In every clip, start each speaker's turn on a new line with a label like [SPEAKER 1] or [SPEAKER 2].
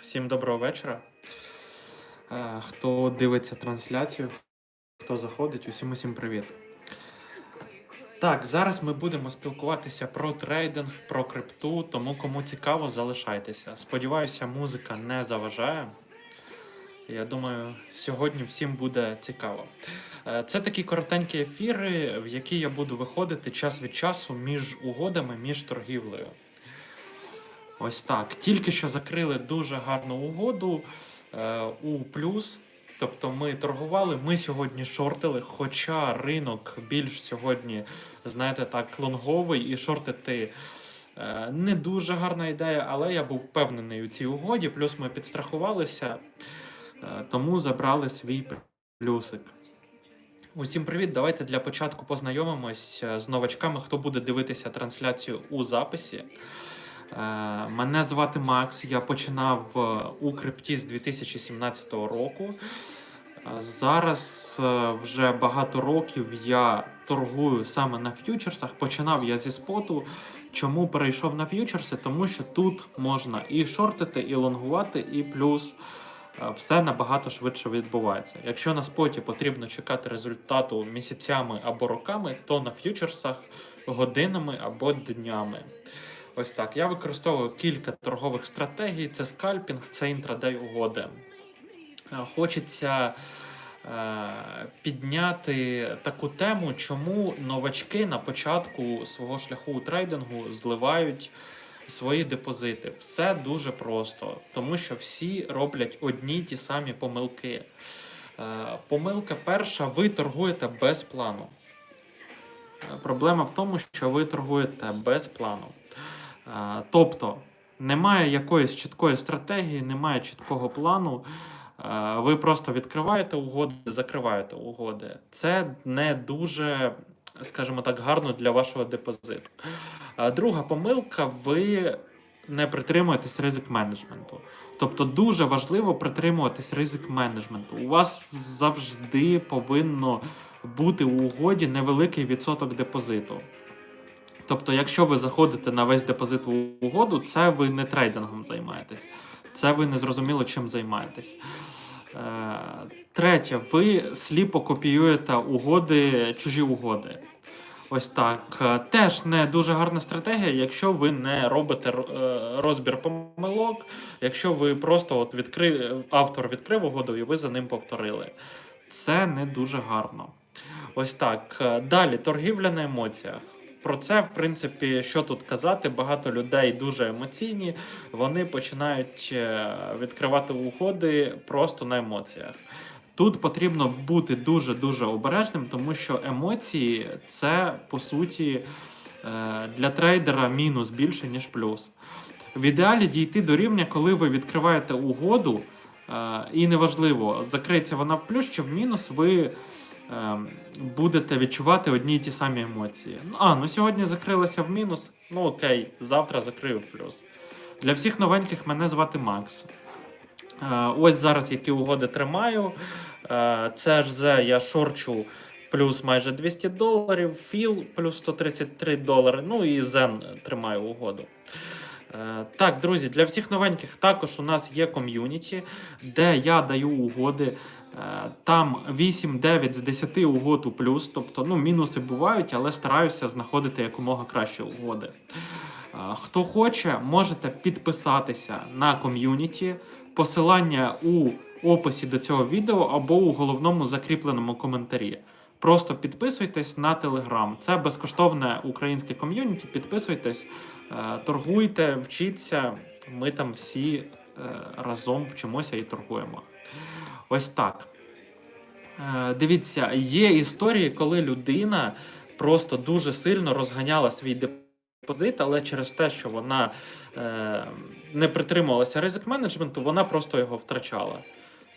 [SPEAKER 1] Всім доброго вечора. Е, Хто дивиться трансляцію, хто заходить, усім усім привіт. Так, зараз ми будемо спілкуватися про трейдинг, про крипту, тому кому цікаво, залишайтеся. Сподіваюся, музика не заважає. Я думаю, сьогодні всім буде цікаво. Е, Це такі коротенькі ефіри, в які я буду виходити час від часу між угодами, між торгівлею. Ось так. Тільки що закрили дуже гарну угоду е, у плюс. Тобто ми торгували, ми сьогодні шортили, хоча ринок більш сьогодні, знаєте, так, лонговий і шортити е, не дуже гарна ідея, але я був впевнений у цій угоді. Плюс ми підстрахувалися, е, тому забрали свій плюсик. Усім привіт! Давайте для початку познайомимось е, з новачками, хто буде дивитися трансляцію у записі. Е, Мене звати Макс. Я починав е, у крипті з 2017 року. Е, Зараз вже багато років я торгую саме на ф'ючерсах. Починав я зі споту. Чому перейшов на ф'ючерси? Тому що тут можна і шортити, і лонгувати, і плюс все набагато швидше відбувається. Якщо на споті потрібно чекати результату місяцями або роками, то на ф'ючерсах годинами або днями. Ось так. Я використовую кілька торгових стратегій: це скальпінг, це інтрадей угоди. Е, Хочеться е, підняти таку тему, чому новачки на початку свого шляху у трейдингу зливають свої депозити. Все дуже просто, тому що всі роблять одні ті самі помилки. Е, Помилка перша: ви торгуєте без плану. Проблема в тому, що ви торгуєте без плану. Е, Тобто немає якоїсь чіткої стратегії, немає чіткого плану. Е, Ви просто відкриваєте угоди, закриваєте угоди. Це не дуже, скажімо так, гарно для вашого депозиту. Е, Друга помилка: ви не притримуєтесь ризик менеджменту. Тобто дуже важливо притримуватись ризик менеджменту. У вас завжди повинно бути у угоді невеликий відсоток депозиту. Тобто, якщо ви заходите на весь депозит в угоду, це ви не трейдингом займаєтесь. Це ви не зрозуміло, чим займаєтесь. Е, Третє, ви сліпо копіюєте угоди, чужі угоди. Ось так. Е, Теж не дуже гарна стратегія, якщо ви не робите е, розбір помилок, якщо ви просто от відкри... автор відкрив угоду і ви за ним повторили. Це не дуже гарно. Ось так. Далі торгівля на емоціях. Про це, в принципі, що тут казати, багато людей дуже емоційні, вони починають е, відкривати угоди просто на емоціях. Тут потрібно бути дуже дуже обережним, тому що емоції це по суті е, для трейдера мінус більше, ніж плюс. В ідеалі дійти до рівня, коли ви відкриваєте угоду, е, і неважливо, закриється вона в плюс чи в мінус, ви будете відчувати одні й ті самі емоції. Ну, А, ну сьогодні закрилася в мінус. Ну окей, завтра закрию в плюс. Для всіх новеньких мене звати Макс. Е, Ось зараз які угоди тримаю. Е, Це ж за я шорчу плюс майже 200 доларів, філ плюс 133 долари. Ну і зен тримаю угоду. Е, Так, друзі, для всіх новеньких також у нас є ком'юніті, де я даю угоди. Е, Там 8-9 з 10 угод у плюс, тобто ну, мінуси бувають, але стараюся знаходити якомога кращі угоди. Е, Хто хоче, можете підписатися на ком'юніті. Посилання у описі до цього відео або у головному закріпленому коментарі. Просто підписуйтесь на Телеграм. Це безкоштовне українське ком'юніті. Підписуйтесь, е, торгуйте, вчіться. Ми там всі е, разом вчимося і торгуємо. Ось так. Е, Дивіться, є історії, коли людина просто дуже сильно розганяла свій депозит, але через те, що вона не притримувалася ризик менеджменту, вона просто його втрачала.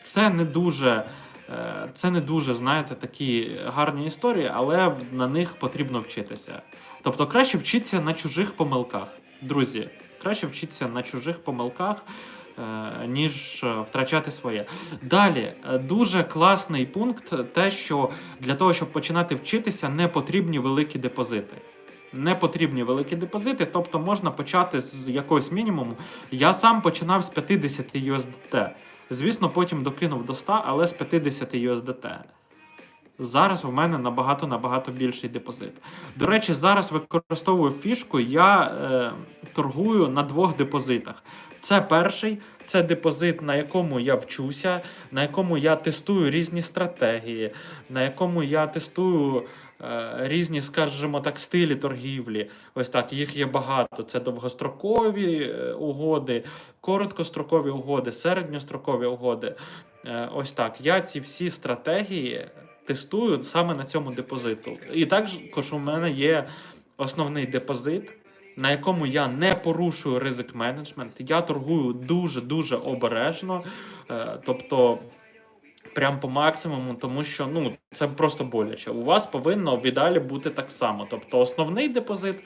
[SPEAKER 1] Це не дуже. Е, Це не дуже, знаєте, такі гарні історії, але на них потрібно вчитися. Тобто краще вчитися на чужих помилках. Друзі, краще вчитися на чужих помилках, е, ніж е, втрачати своє. Далі, дуже класний пункт, те, що для того, щоб починати вчитися, не потрібні великі депозити. не потрібні великі депозити, тобто можна почати з якогось мінімуму. Я сам починав з 50 USDT. Звісно, потім докинув до 100, але з 50 USDT. Зараз в мене набагато набагато більший депозит. До речі, зараз використовую фішку. Я е, торгую на двох депозитах. Це перший, це депозит, на якому я вчуся, на якому я тестую різні стратегії, на якому я тестую різні, скажімо так, стилі торгівлі. Ось так, їх є багато. Це довгострокові е, угоди, короткострокові угоди, середньострокові угоди. Е, ось так. Я ці всі стратегії тестую саме на цьому депозиту. І також у мене є основний депозит, на якому я не порушую ризик менеджмент. Я торгую дуже-дуже обережно. Е, тобто. Прям по максимуму, тому що ну це просто боляче. У вас повинно в ідеалі бути так само. Тобто основний депозит,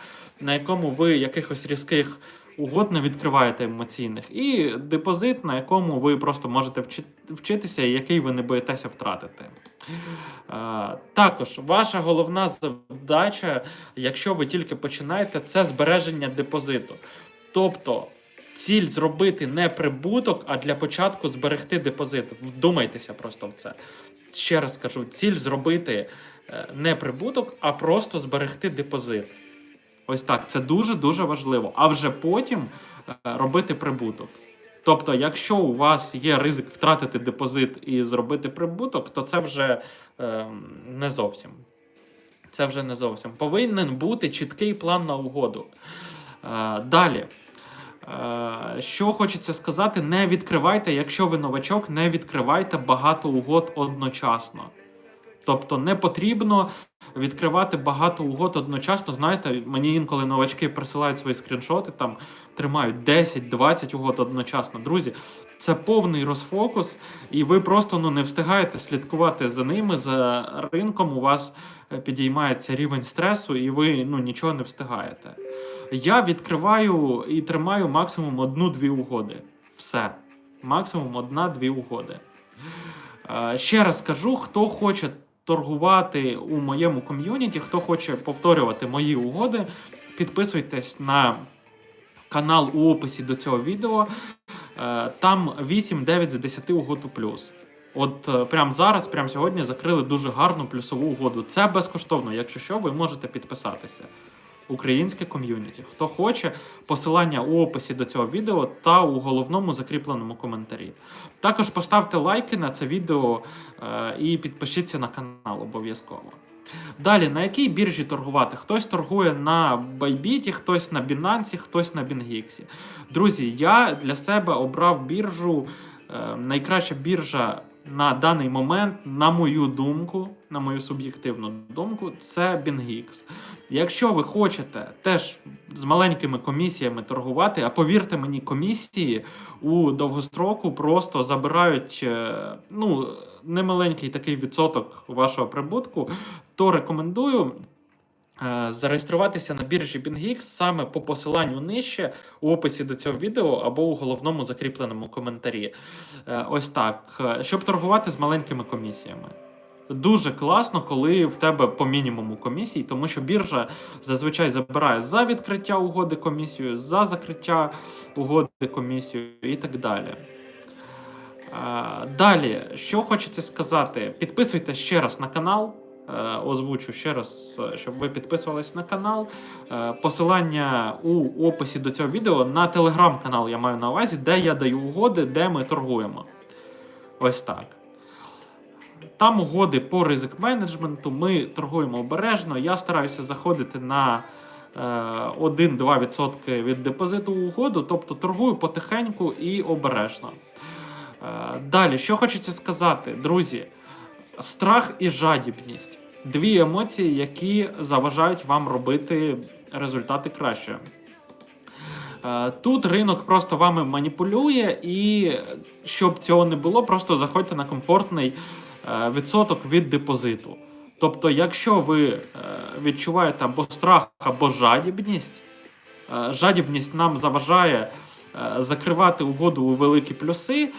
[SPEAKER 1] на якому ви якихось різких угод не відкриваєте емоційних, і депозит, на якому ви просто можете вчи- вчитися, і який ви не боїтеся втратити. Е, Також ваша головна задача, якщо ви тільки починаєте, це збереження депозиту. Тобто ціль зробити не прибуток, а для початку зберегти депозит. Вдумайтеся просто в це. Ще раз кажу: ціль зробити е, не прибуток, а просто зберегти депозит. Ось так, це дуже-дуже важливо. А вже потім е, робити прибуток. Тобто, якщо у вас є ризик втратити депозит і зробити прибуток, то це вже е, не зовсім. Це вже не зовсім. Повинен бути чіткий план на угоду. Е, далі. Е, Що хочеться сказати, не відкривайте, якщо ви новачок, не відкривайте багато угод одночасно. Тобто не потрібно відкривати багато угод одночасно. Знаєте, мені інколи новачки присилають свої скріншоти, там тримають 10-20 угод одночасно. Друзі, це повний розфокус, і ви просто ну, не встигаєте слідкувати за ними, за ринком. У вас е, підіймається рівень стресу, і ви ну, нічого не встигаєте. Я відкриваю і тримаю максимум одну-дві угоди. Все. Максимум одна-дві угоди. Е, Ще раз скажу, хто хоче торгувати у моєму ком'юніті, хто хоче повторювати мої угоди, підписуйтесь на канал у описі до цього відео. Е, Там 8-9 з 10 угод у плюс. От е, прямо зараз, прямо сьогодні закрили дуже гарну плюсову угоду. Це безкоштовно. Якщо що, ви можете підписатися. Українське ком'юніті. Хто хоче, посилання у описі до цього відео та у головному закріпленому коментарі. Також поставте лайки на це відео е, і підпишіться на канал обов'язково. Далі, на якій біржі торгувати? Хтось торгує на Bybit, хтось на Binance, хтось на BingX. Друзі, я для себе обрав біржу, е, найкраща біржа на даний момент, на мою думку, на мою суб'єктивну думку, це BingX. Якщо ви хочете теж з маленькими комісіями торгувати, а повірте мені, комісії у довгостроку просто забирають е, ну, немаленький такий відсоток вашого прибутку, то рекомендую. Е, Зареєструватися на біржі BingX саме по посиланню нижче у описі до цього відео або у головному закріпленому коментарі. Е, Ось так, е, щоб торгувати з маленькими комісіями. Дуже класно, коли в тебе по мінімуму комісій, тому що біржа зазвичай забирає за відкриття угоди комісію, за закриття угоди комісію і так далі. Далі, що хочеться сказати, підписуйтесь ще раз на канал. Е, Озвучу ще раз, е, щоб ви підписувались на канал. Е, Посилання у описі до цього відео на телеграм-канал я маю на увазі, де я даю угоди, де ми торгуємо. Ось так. Там угоди по ризик менеджменту. Ми торгуємо обережно. Я стараюся заходити на е, 1-2% від депозиту в угоду, тобто торгую потихеньку і обережно. Е, Далі, що хочеться сказати, друзі, страх і жадібність дві емоції, які заважають вам робити результати краще. Е, Тут ринок просто вами маніпулює, і щоб цього не було, просто заходьте на комфортний е, відсоток від депозиту. Тобто, якщо ви е, відчуваєте або страх, або жадібність, жадібність нам заважає закривати угоду у великі плюси,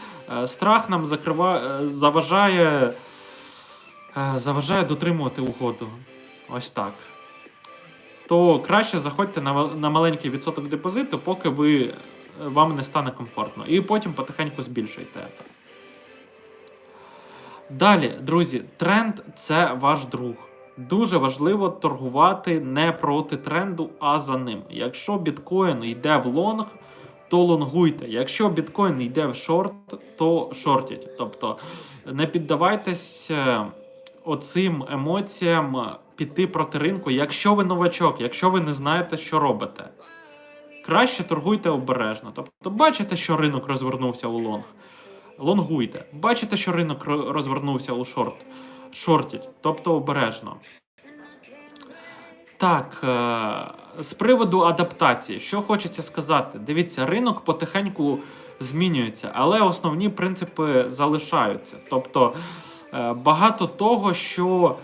[SPEAKER 1] страх нам закрива... заважає, заважає дотримувати угоду. Ось так. то краще заходьте на, на маленький відсоток депозиту, поки ви, е, вам не стане комфортно. І потім потихеньку збільшуйте. Далі, друзі, тренд це ваш друг. Дуже важливо торгувати не проти тренду, а за ним. Якщо біткоін йде в лонг, то лонгуйте. Якщо біткоін йде в шорт, то шортіть. Тобто не піддавайтесь е, оцим емоціям піти проти ринку, якщо ви новачок, якщо ви не знаєте, що робите. Краще торгуйте обережно. Тобто, бачите, що ринок розвернувся у лонг. Лонгуйте. Бачите, що ринок розвернувся у шорт. Шортіть. Тобто обережно. Так, е, з приводу адаптації, що хочеться сказати? Дивіться, ринок потихеньку змінюється, але основні принципи залишаються. Тобто багато того, що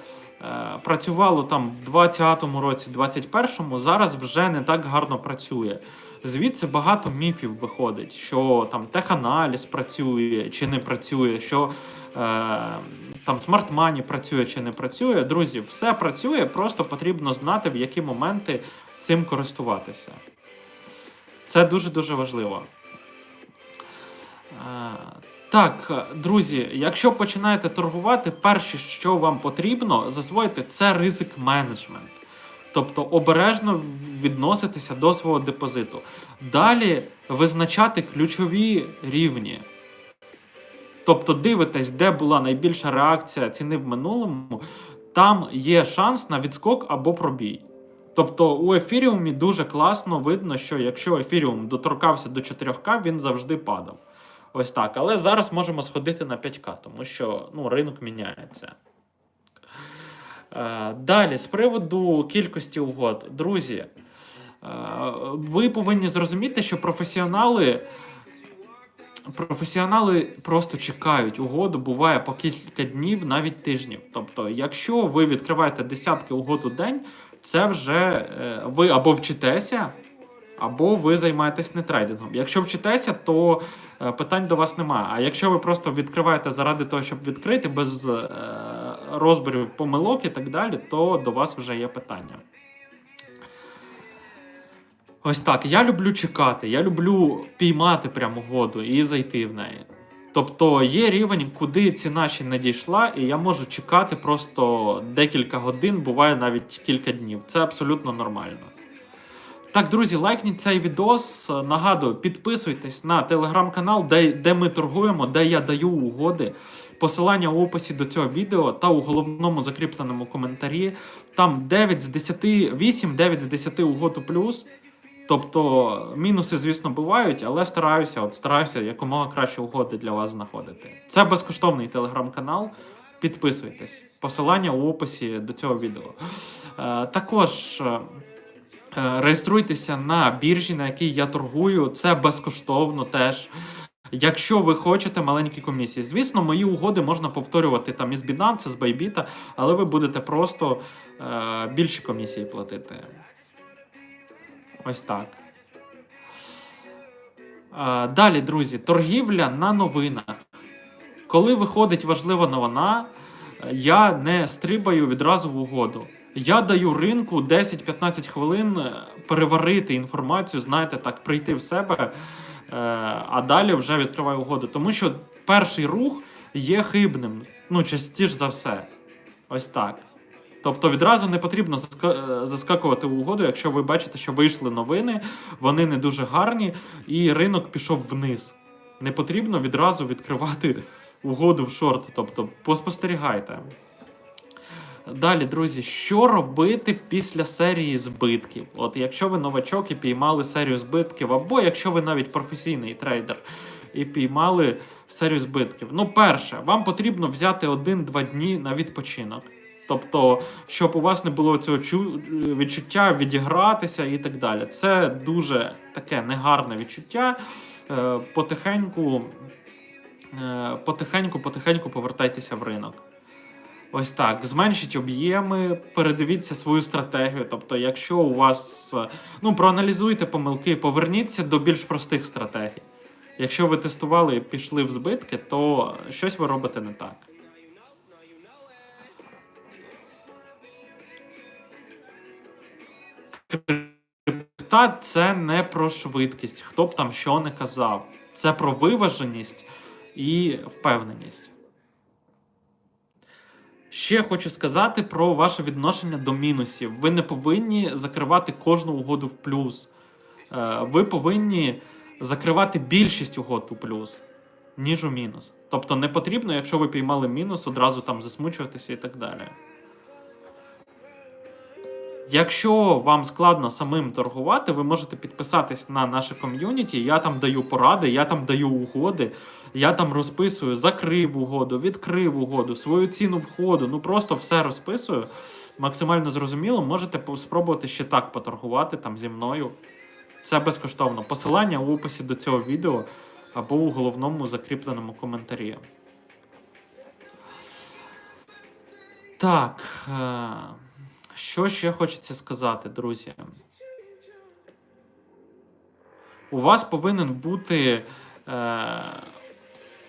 [SPEAKER 1] е, працювало там в 2020 році, 2021, зараз вже не так гарно працює. Звідси багато міфів виходить, що там теханаліз працює чи не працює, що е, там смарт-мані працює чи не працює. Друзі, все працює, просто потрібно знати, в які моменти цим користуватися. Це дуже-дуже важливо. Е, Так, друзі, якщо починаєте торгувати, перше, що вам потрібно засвоїти, це ризик менеджмент. Тобто обережно відноситися до свого депозиту. Далі визначати ключові рівні. Тобто дивитесь, де була найбільша реакція ціни в минулому, там є шанс на відскок або пробій. Тобто у ефіріумі дуже класно видно, що якщо ефіріум доторкався до 4К, він завжди падав. Ось так. Але зараз можемо сходити на 5К, тому що ну, ринок міняється. Е, Далі, з приводу кількості угод, друзі, е, ви повинні зрозуміти, що професіонали. Професіонали просто чекають угоду, буває по кілька днів, навіть тижнів. Тобто, якщо ви відкриваєте десятки угод у день, це вже е, ви або вчитеся, або ви займаєтесь не трейдингом. Якщо вчитеся, то е, питань до вас немає. А якщо ви просто відкриваєте заради того, щоб відкрити, без е, розборів помилок і так далі, то до вас вже є питання. Ось так. Я люблю чекати, я люблю піймати прямо угоду і зайти в неї. Тобто є рівень, куди ціна ще не дійшла, і я можу чекати просто декілька годин, буває навіть кілька днів. Це абсолютно нормально. Так, друзі, лайкніть цей відос. Нагадую, підписуйтесь на телеграм-канал, де, де ми торгуємо, де я даю угоди. Посилання у описі до цього відео та у головному закріпленому коментарі. Там 9 з 10, 8, 9 з 10 угод у плюс. Тобто мінуси, звісно, бувають, але стараюся, от стараюся якомога краще угоди для вас знаходити. Це безкоштовний телеграм-канал. Підписуйтесь. Посилання у описі до цього відео. Е, також. Е, Реєструйтеся на біржі, на якій я торгую. Це безкоштовно теж. Якщо ви хочете маленькі комісії. Звісно, мої угоди можна повторювати там із Binance, з Bybit, але ви будете просто е, більші комісії платити. Ось так. Е, далі, друзі, торгівля на новинах. Коли виходить важлива новина, я не стрибаю відразу в угоду. Я даю ринку 10-15 хвилин е, переварити інформацію, знаєте, так, прийти в себе, е, а далі вже відкриваю угоду. Тому що перший рух є хибним, ну, частіше за все. Ось так. Тобто відразу не потрібно е, заскакувати в угоду, якщо ви бачите, що вийшли новини, вони не дуже гарні, і ринок пішов вниз. Не потрібно відразу відкривати угоду в шорт. Тобто поспостерігайте. Далі, друзі, що робити після серії збитків? От якщо ви новачок і піймали серію збитків, або якщо ви навіть професійний трейдер і піймали серію збитків. Ну, перше, вам потрібно взяти один-два дні на відпочинок. Тобто, щоб у вас не було цього відчуття відігратися і так далі. Це дуже таке негарне відчуття. Е, потихеньку, е, потихеньку, потихеньку повертайтеся в ринок. Ось так, зменшіть об'єми, передивіться свою стратегію. Тобто, якщо у вас ну проаналізуйте помилки, поверніться до більш простих стратегій. Якщо ви тестували і пішли в збитки, то щось ви робите не так. крипта це не про швидкість, хто б там що не казав. Це про виваженість і впевненість. Ще хочу сказати про ваше відношення до мінусів. Ви не повинні закривати кожну угоду в плюс. Е, Ви повинні закривати більшість угод у плюс, ніж у мінус. Тобто не потрібно, якщо ви піймали мінус, одразу там засмучуватися і так далі. Якщо вам складно самим торгувати, ви можете підписатись на наше ком'юніті. Я там даю поради, я там даю угоди, я там розписую, закрив угоду, відкрив угоду, свою ціну входу. Ну просто все розписую. Максимально зрозуміло, можете спробувати ще так поторгувати там зі мною. Це безкоштовно. Посилання у описі до цього відео або у головному закріпленому коментарі. Так. Що ще хочеться сказати, друзі? У вас повинен бути е,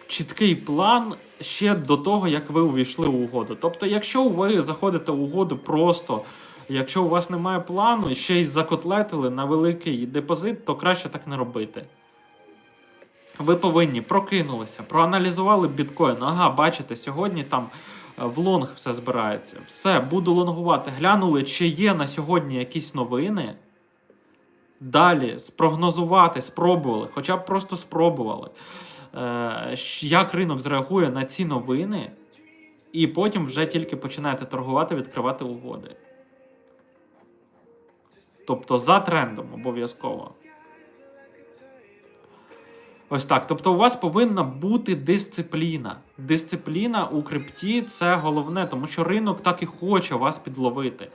[SPEAKER 1] чіткий план ще до того, як ви увійшли у угоду. Тобто, якщо ви заходите в угоду просто, якщо у вас немає плану ще й закотлетили на великий депозит, то краще так не робити. Ви повинні прокинулися, проаналізували біткоін. Ага, бачите, сьогодні там в лонг все збирається. Все, буду лонгувати. Глянули, чи є на сьогодні якісь новини. Далі спрогнозувати, спробували, хоча б просто спробували, е, як ринок зреагує на ці новини, і потім вже тільки починаєте торгувати, відкривати угоди. Тобто за трендом обов'язково. Ось так. Тобто, у вас повинна бути дисципліна. Дисципліна у крипті це головне, тому що ринок так і хоче вас підловити.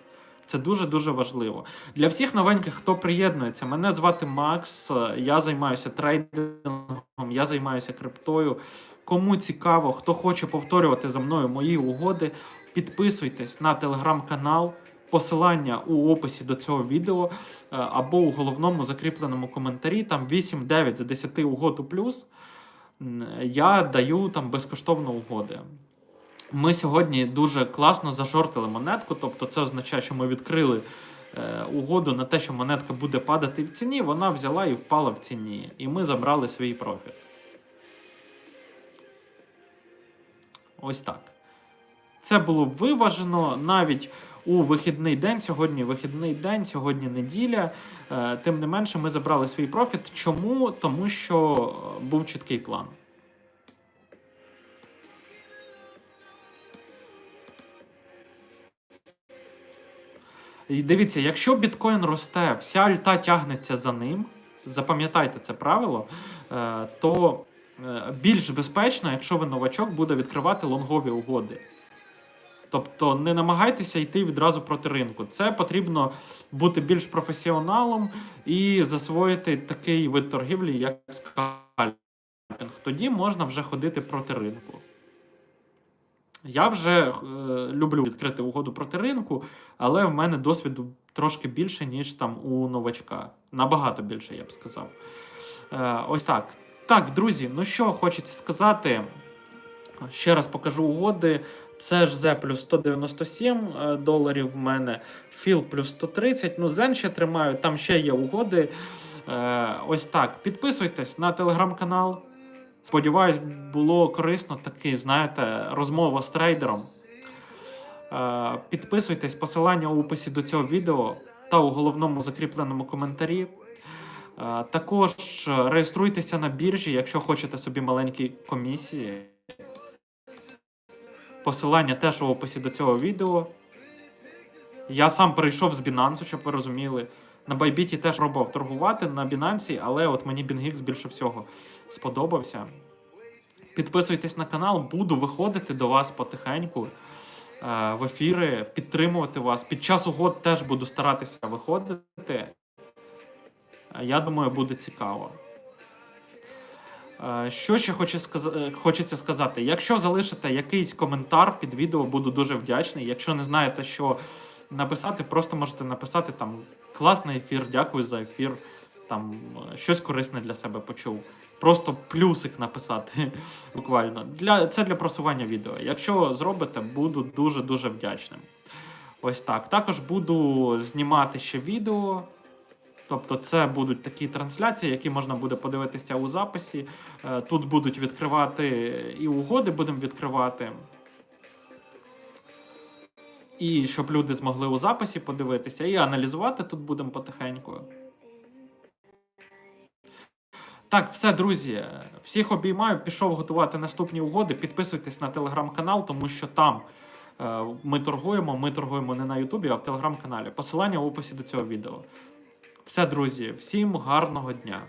[SPEAKER 1] Це дуже дуже важливо. Для всіх новеньких, хто приєднується, мене звати Макс. Я займаюся трейдингом, я займаюся криптою. Кому цікаво, хто хоче повторювати за мною мої угоди, підписуйтесь на телеграм-канал. Посилання у описі до цього відео е, або у головному закріпленому коментарі. Там 8-9 з 10 угод у плюс. Я даю там безкоштовно угоди. Ми сьогодні дуже класно зашортили монетку, тобто це означає, що ми відкрили е, угоду на те, що монетка буде падати в ціні. Вона взяла і впала в ціні. І ми забрали свій профіт. Ось так. Це було виважено навіть у вихідний день. Сьогодні вихідний день, сьогодні неділя. Е, Тим не менше, ми забрали свій профіт. Чому? Тому що е, був чіткий план. І дивіться, якщо біткоін росте, вся альта тягнеться за ним. Запам'ятайте це правило, е, то більш безпечно, якщо ви новачок, буде відкривати лонгові угоди. Тобто не намагайтеся йти відразу проти ринку. Це потрібно бути більш професіоналом і засвоїти такий вид торгівлі, як скальпінг. Тоді можна вже ходити проти ринку. Я вже е, люблю відкрити угоду проти ринку, але в мене досвіду трошки більше, ніж там у новачка. Набагато більше, я б сказав. Е, ось так. Так, друзі, ну що хочеться сказати. Ще раз покажу угоди. Це ж Z плюс 197 е, доларів в мене, Філ плюс 130. Ну, Zen ще тримаю, там ще є угоди. Е, ось так. Підписуйтесь на телеграм-канал. Сподіваюсь, було корисно такий, знаєте, розмова з трейдером. Е, Підписуйтесь, посилання у описі до цього відео та у головному закріпленому коментарі. Також реєструйтеся на біржі, якщо хочете собі маленькі комісії. Посилання теж у описі до цього відео. Я сам перейшов з Binance, щоб ви розуміли. На Bybit теж пробував торгувати на Binance, але от мені BingX більше всього сподобався. Підписуйтесь на канал, буду виходити до вас потихеньку е, в ефіри, підтримувати вас. Під час угод теж буду старатися виходити. Е, Я думаю, буде цікаво. Е, Що ще е, хочеться сказати? Якщо залишите якийсь коментар під відео, буду дуже вдячний. Якщо не знаєте, що написати, просто можете написати там класний ефір, дякую за ефір. Там е, щось корисне для себе почув. Просто плюсик написати буквально. Для, це для просування відео. Якщо зробите, буду дуже-дуже вдячним. Ось так. Також буду знімати ще відео. Тобто, це будуть такі трансляції, які можна буде подивитися у записі. Е, Тут будуть відкривати і угоди будемо відкривати. І щоб люди змогли у записі подивитися, і аналізувати тут будемо потихеньку. Так, все, друзі. Всіх обіймаю. Пішов готувати наступні угоди. Підписуйтесь на телеграм-канал, тому що там е, ми торгуємо. Ми торгуємо не на Ютубі, а в телеграм-каналі. Посилання в описі до цього відео. Все, друзі, всім гарного дня.